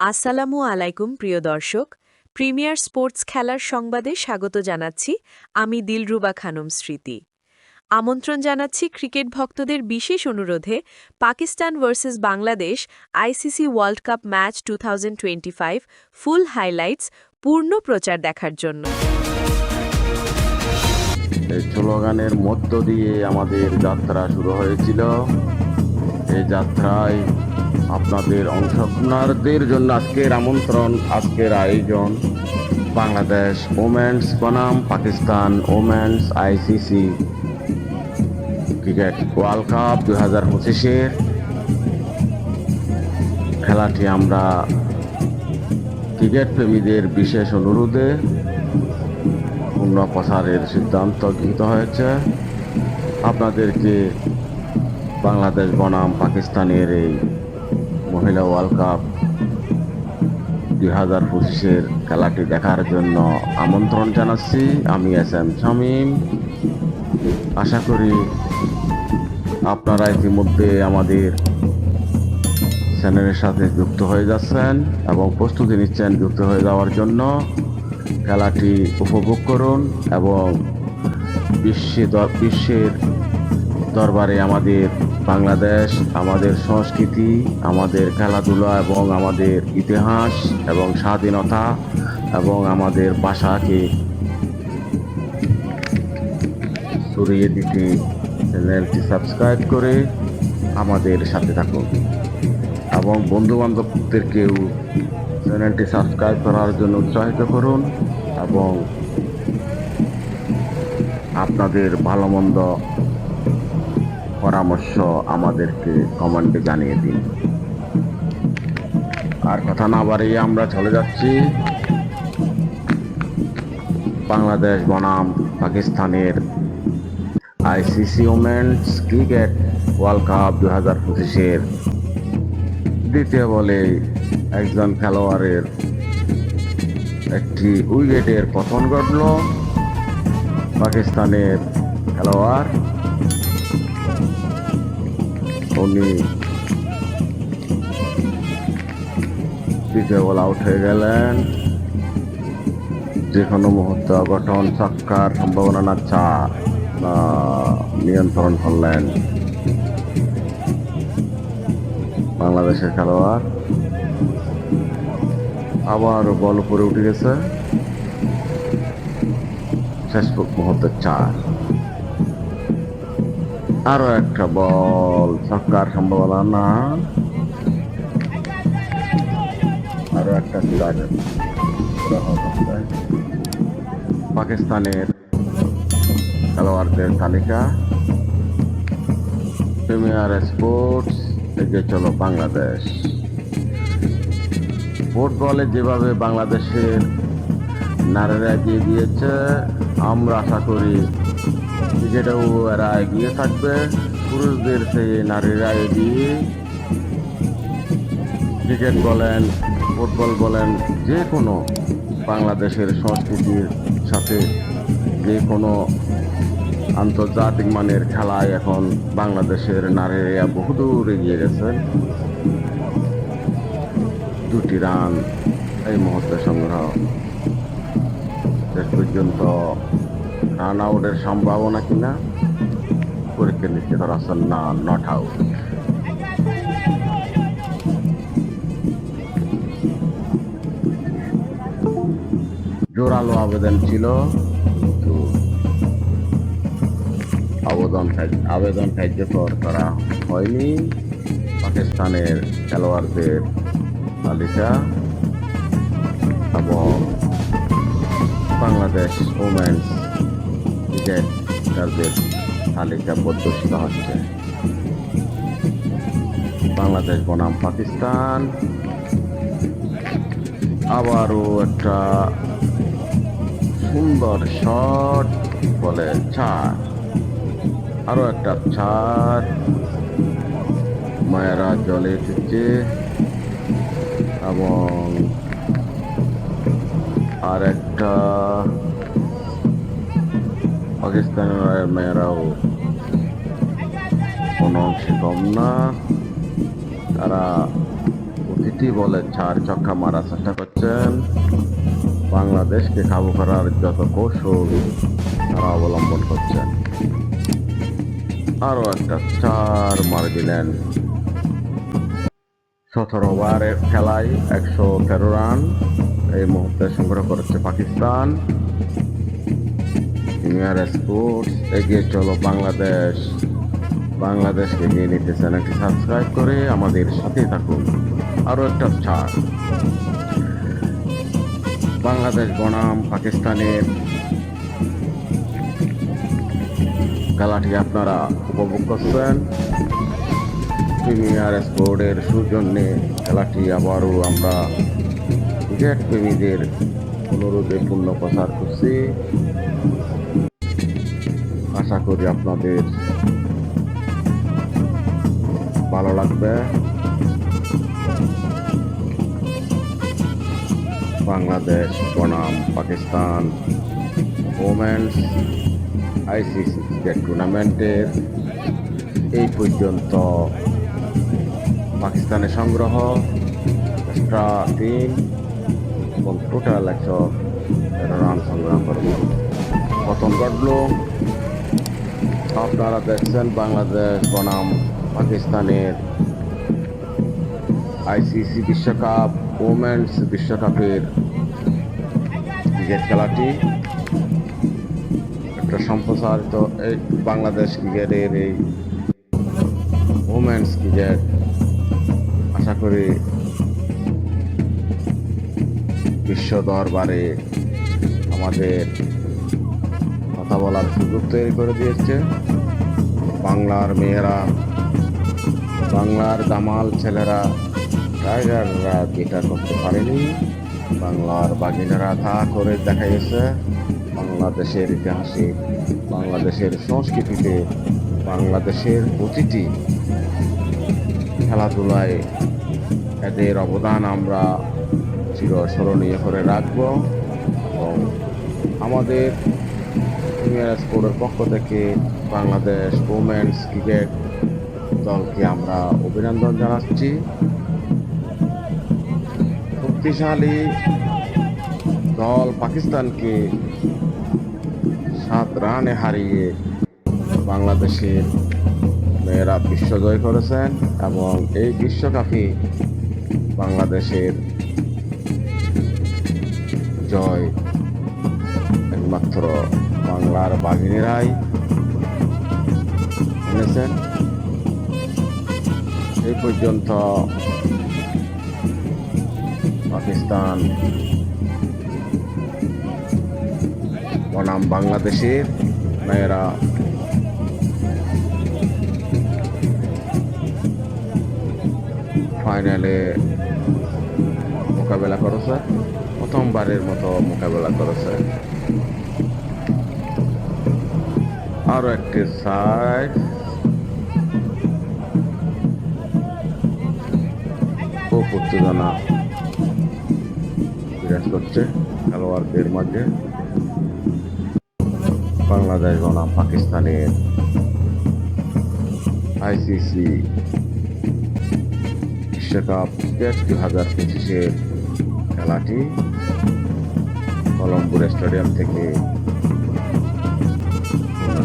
আসসালামু আলাইকুম, প্রিয় দর্শক। প্রিমিয়ার স্পোর্টস খেলার সংবাদে স্বাগত জানাচ্ছি আমি দিলরুবা খানম স্মৃতি। আমন্ত্রণ জানাচ্ছি ক্রিকেট ভক্তদের বিশেষ অনুরোধে Pakistan versus Bangladesh ICC world cup match to full highlights পূর্ণ প্রচার দেখার জন্য। স্লোগানের মধ্য দিয়ে আমাদের যাত্রা শুরু হয়েছিল। এই যাত্রায় আপনাদের অংশগ্রহণারদের জন্য আজকের আমন্ত্রণ, আজকের আয়োজন। বাংলাদেশ ওমেন্স বনাম, Pakistan women's ICC cricket world cup দু হাজার পঁচিশের খেলাটি আমরা ক্রিকেট প্রেমীদের বিশেষ অনুরোধে পূর্ণ প্রসারের সিদ্ধান্ত গৃহীত হয়েছে। আপনাদেরকে বাংলাদেশ বনাম পাকিস্তানের এই মহিলা ওয়ার্ল্ড কাপ দুই হাজার পঁচিশের খেলাটি দেখার জন্য আমন্ত্রণ জানাচ্ছি। আমি এস এম শামীম। আশা করি আপনারা ইতিমধ্যে আমাদের চ্যানেলের সাথে যুক্ত হয়ে যাচ্ছেন এবং প্রস্তুতি নিচ্ছেন যুক্ত হয়ে যাওয়ার জন্য। খেলাটি উপভোগ করুন এবং বিশ্বে বিশ্বের দরবারে আমাদের বাংলাদেশ, আমাদের সংস্কৃতি, আমাদের খেলাধুলা এবং আমাদের ইতিহাস এবং স্বাধীনতা এবং আমাদের ভাষাকে ছড়িয়ে দিতে চ্যানেলটি সাবস্ক্রাইব করে আমাদের সাথে থাকুন। এবং বন্ধু বান্ধবদেরকেও চ্যানেলটি সাবস্ক্রাইব করার জন্য উৎসাহিত করুন এবং আপনাদের ভালো মন্দ পরামর্শ আমাদেরকে কমেন্টে জানিয়ে দিন। আর কথা না বাড়িয়ে আমরা চলে যাচ্ছি। বাংলাদেশ বনাম পাকিস্তানের ICC women's cricket world cup দু হাজার পঁচিশের দ্বিতীয় বলে একজন খেলোয়াড়ের একটি উইকেটের পতন ঘটল। পাকিস্তানের খেলোয়াড় উনি দ্বিতীয় বল আউট হয়ে গেলেন। যে কোনো মুহূর্তে অঘটন ছক্কার সম্ভাবনা না চা নিয়ন্ত্রণ করলেন। বাংলাদেশের খেলোয়াড় আবার বল উপরে উঠে গেছে। শেষ মুহূর্তে চার আরও একটা বল। ছক্কার সম্ভাবনা না। আরও একটা পাকিস্তানের খেলোয়াড়দের তালিকা। প্রিমিয়ার স্পোর্টস, এগিয়ে চলো বাংলাদেশ। ফুটবলে যেভাবে বাংলাদেশের নারীরা এগিয়ে দিয়েছে আমরা আশা করি ক্রিকেটেও এরা এগিয়ে থাকবে। পুরুষদের সেই নারীরা এগিয়ে ক্রিকেট বলেন ফুটবল বলেন, যে কোনো বাংলাদেশের সংস্কৃতির সাথে যে কোনো আন্তর্জাতিক মানের খেলায় এখন বাংলাদেশের নারীরা বহুদূর এগিয়ে গেছেন। দুটি রান এই মুহূর্তে সংগ্রহ। শেষ পর্যন্ত রান আউটের সম্ভাবনা কিনা? পরীক্ষা নিশ্চিত রাসেল না নট আউট জোরালো আবেদন ছিল, কিন্তু আবেদন আবেদন কার্যকর করা হয়নি। পাকিস্তানের খেলোয়াড়দের তালিকা এবং বাংলাদেশ ওমেন্স ক্রিকেটারদের তালিকা প্রদর্শিত হচ্ছে। বাংলাদেশ, বনাম, পাকিস্তান। আবারও একটা সুন্দর শট বলে চার আরও একটা চার মায়েরা জলে এসেছে। এবং আর একটা পাকিস্তানের মেয়েরাও কোনো অংশে কম না। তারা অতি প্রতি বলে চার ছক্কা মারার চেষ্টা করছেন। বাংলাদেশকে কাবু করার যত কৌশল তারা অবলম্বন করছেন। আরও একটা চার মার দিলেন। সতেরো ওভারের খেলায় একশো তেরো রান। এই মুহূর্তে সংগ্রহ করেছে পাকিস্তান। প্রিমিয়ার স্পোর্টস এগিয়ে চলো বাংলাদেশ। বাংলাদেশকে নিয়ে নিতে চ্যানেলটি সাবস্ক্রাইব করে আমাদের সাথে থাকুন। আরও একটা ছাড় বাংলাদেশ বনাম পাকিস্তানের খেলাটি আপনারা উপভোগ করছেন। প্রিমিয়ার স্পোর্টের সৌজন্যে খেলাটি আবারও আমরা ক্রিকেট প্রেমীদের অনুরোধে পূর্ণ প্রচার করছি। আশা করি আপনাদের ভালো লাগবে। বাংলাদেশ, বনাম, পাকিস্তান ওমেন্স আইসিসি ক্রিকেট টুর্নামেন্টের এই পর্যন্ত পাকিস্তানের সংগ্রহ। তিন এবং টোটাল একশো তেরো রান সংগ্রহ করবে পতন ঘটল আপনারা দেখছেন বাংলাদেশ, বনাম পাকিস্তানের আইসিসি বিশ্বকাপ, ওমেন্স বিশ্বকাপের ক্রিকেট খেলাটি। একটা সম্প্রসারিত এই বাংলাদেশ ক্রিকেটের এই ওমেন্স ক্রিকেট, আশা করি বিশ্ব দরবারে আমাদের কথা বলার সুযোগ তৈরি করে দিয়েছে। বাংলার মেয়েরা, বাংলার দামাল ছেলেরা, টাইগাররা যেটা করতে পারেনি, বাংলার বাগিনারা তা করে দেখা গেছে। বাংলাদেশের ইতিহাসে, বাংলাদেশের সংস্কৃতিতে, বাংলাদেশের প্রতিটি খেলাধুলায় এদের অবদান আমরা চিরস্মরণীয় করে রাখব এবং আমাদের প্রিমিয়ার স্পোর্টের পক্ষ থেকে বাংলাদেশ ওমেন্স ক্রিকেট দলকে আমরা অভিনন্দন জানাচ্ছি। শক্তিশালী দল পাকিস্তানকে সাত রানে হারিয়ে বাংলাদেশের মেয়েরা বিশ্ব জয় করেছেন এবং এই বিশ্বকাপে বাংলাদেশের জয় একমাত্র বাংলার বাঘিনীরাই। এনেছেন এই পর্যন্ত পাকিস্তান বনাম বাংলাদেশের মেয়েরা। ফাইনালে মোকাবেলা করেছে। প্রথমবারের মতো মোকাবেলা করেছে। আরও একটি সাইড। খুব উত্তেজনা বিরাজ করছে খেলোয়াড়দের মাঝে। বাংলাদেশ বনাম পাকিস্তানের আইসিসি বিশ্বকাপ ক্রিকেট দু হাজার পঁচিশের খেলাটি কলম্বো স্টেডিয়াম থেকে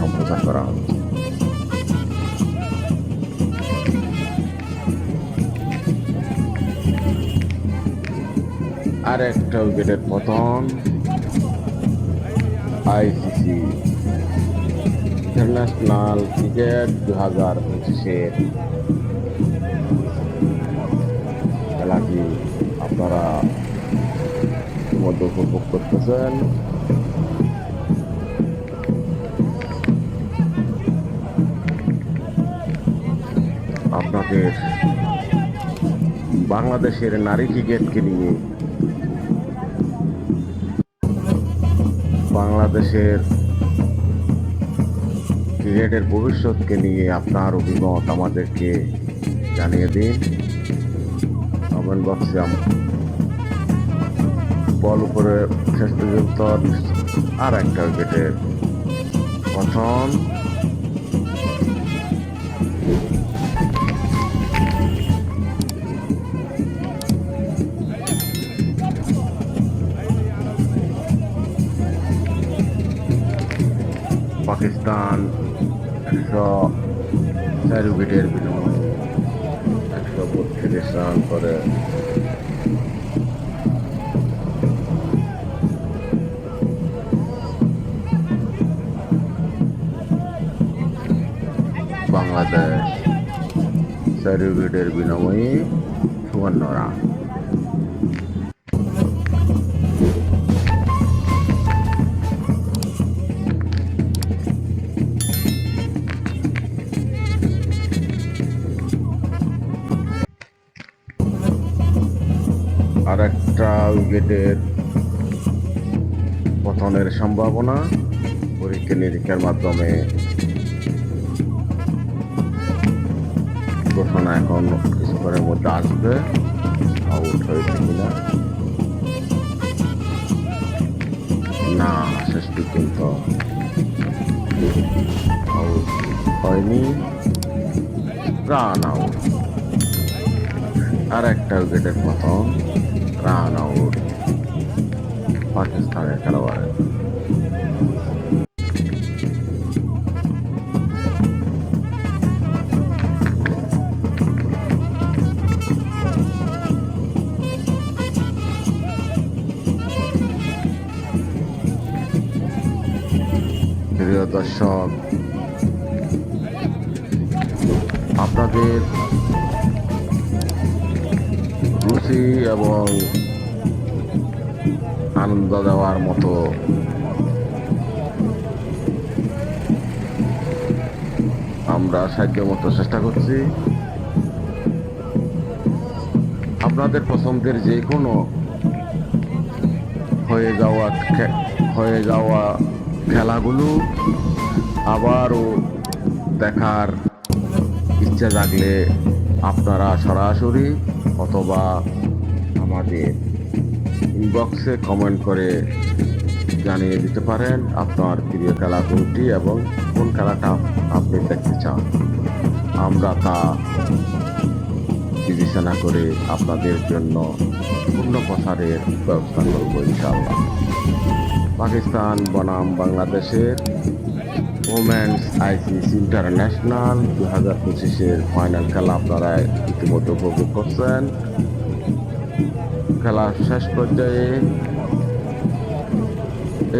সম্প্রচার করা হচ্ছে আর একটা উইকেটের পতন আইসিসি ইন্টারন্যাশনাল ক্রিকেট দু হাজার পঁচিশের উপভোগ করতেছেন আপনাদের বাংলাদেশের নারী ক্রিকেটকে নিয়ে বাংলাদেশের ক্রিকেটের ভবিষ্যৎকে নিয়ে আপনার অভিমত আমাদেরকে জানিয়ে দিন। কমেন্ট বক্সে বল করে শেষ পর্যন্ত আর একটা উইকেটে প্রথম। পাকিস্তান একশো চার উইকেটের বিনিময় একশো বত্রিশ রান করে চার উইকেটের বিনিময়ে রান আর একটা উইকেটের পতনের সম্ভাবনা পরীক্ষা নিরীক্ষার মাধ্যমে ঘোষণা এখন কিছুক্ষণের মধ্যে আসবে। আউট হয়েছে কিনা? না, শেষ পর্যন্ত আউট হয়নি। Run out. আর একটা উইকেটের পতন রান আউট। পাকিস্তানের খেলোয়াড়ের দর্শক, আপনাদের রুচি এবং আনন্দ দেওয়ার মতো আমরা সাহায্য মতো চেষ্টা করছি। আপনাদের পছন্দের যে কোনো হয়ে যাওয়া হয়ে যাওয়া খেলাগুলো আবারও দেখার ইচ্ছা জাগলে আপনারা সরাসরি অথবা আমাদের ইনবক্সে কমেন্ট করে জানিয়ে দিতে পারেন আপনার প্রিয় খেলা কোনটি এবং কোন খেলাটা আপনি দেখতে চান। আমরা তা বিবেচনা করে আপনাদের জন্য পূর্ণ প্রসারের ব্যবস্থা করব ইনশাআল্লাহ। পাকিস্তান, বনাম বাংলাদেশের ওমেন্স আইসিসি ইন্টারন্যাশনাল দু হাজার পঁচিশের ফাইনাল খেলা আপনারা ইতিমধ্যে উপভোগ করছেন। খেলার শেষ পর্যায়ে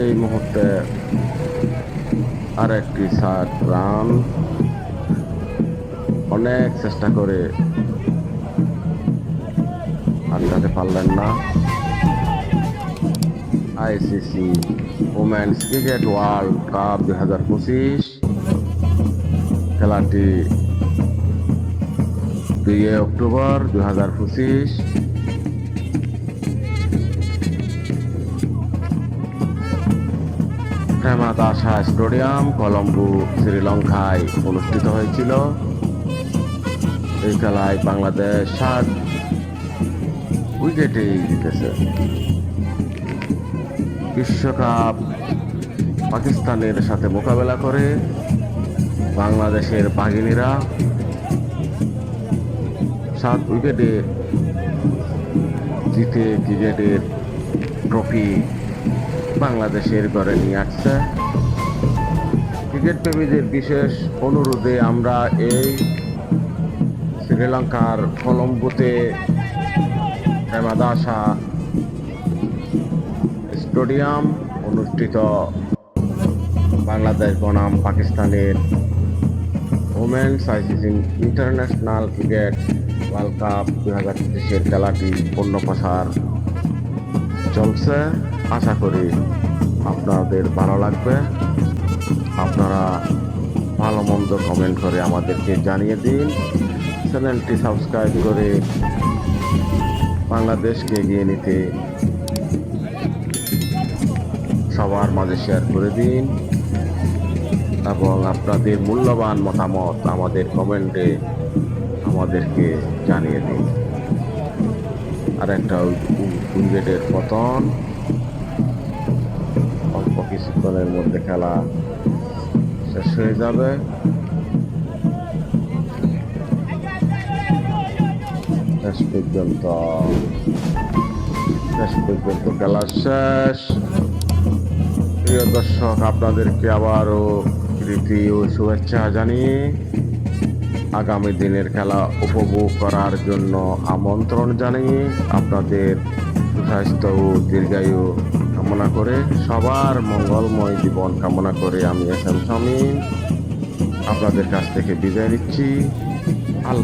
এই মুহূর্তে আর একটি ষাট রান অনেক চেষ্টা করে আটকাতে পারলেন না। ICC women's cricket world cup দুই হাজার পঁচিশ। খেলাটি দুই অক্টোবর দুই হাজার পঁচিশ। হেমাদাসা স্টেডিয়াম কলম্বো শ্রীলঙ্কায় অনুষ্ঠিত হয়েছিল। এই খেলায় বাংলাদেশ সাত উইকেটেই জিতেছে। বিশ্বকাপ পাকিস্তানের সাথে মোকাবেলা করে বাংলাদেশের বাঘিনীরা সাত উইকেটে জিতে ক্রিকেটের ট্রফি বাংলাদেশের ঘরে নিয়ে আসছে। ক্রিকেট প্রেমীদের বিশেষ অনুরোধে আমরা এই শ্রীলঙ্কার কলম্বোতে হেমাদাসা স্টেডিয়াম অনুষ্ঠিত বাংলাদেশ বনাম পাকিস্তানের women's ICC international cricket world cup দু হাজার তেইশের খেলাটি পূর্ণ প্রসার চলছে। আশা করি আপনাদের ভালো লাগবে। আপনারা ভালো মন্দ কমেন্ট করে আমাদেরকে জানিয়ে দিন। চ্যানেলটি সাবস্ক্রাইব করে বাংলাদেশকে এগিয়ে নিতে সবার মাঝে শেয়ার করে দিন এবং আপনাদের মূল্যবান মতামত আমাদের কমেন্টে আমাদেরকে জানিয়ে দিন। আর একটা উইকেটের পতন। অল্প কিছুক্ষণের মধ্যে খেলা শেষ হয়ে যাবে। শেষ পর্যন্ত শেষ পর্যন্ত খেলা শেষ। প্রিয় দর্শক, আপনাদেরকে আবারও প্রীতি ও শুভেচ্ছা জানিয়ে আগামী দিনের খেলা উপভোগ করার জন্য আমন্ত্রণ জানিয়ে আপনাদের সুস্বাস্থ্য ও দীর্ঘায়ু কামনা করে সবার মঙ্গলময় জীবন কামনা করে আমি এস এম শামীম। আপনাদের কাছ থেকে বিদায় নিচ্ছি। আল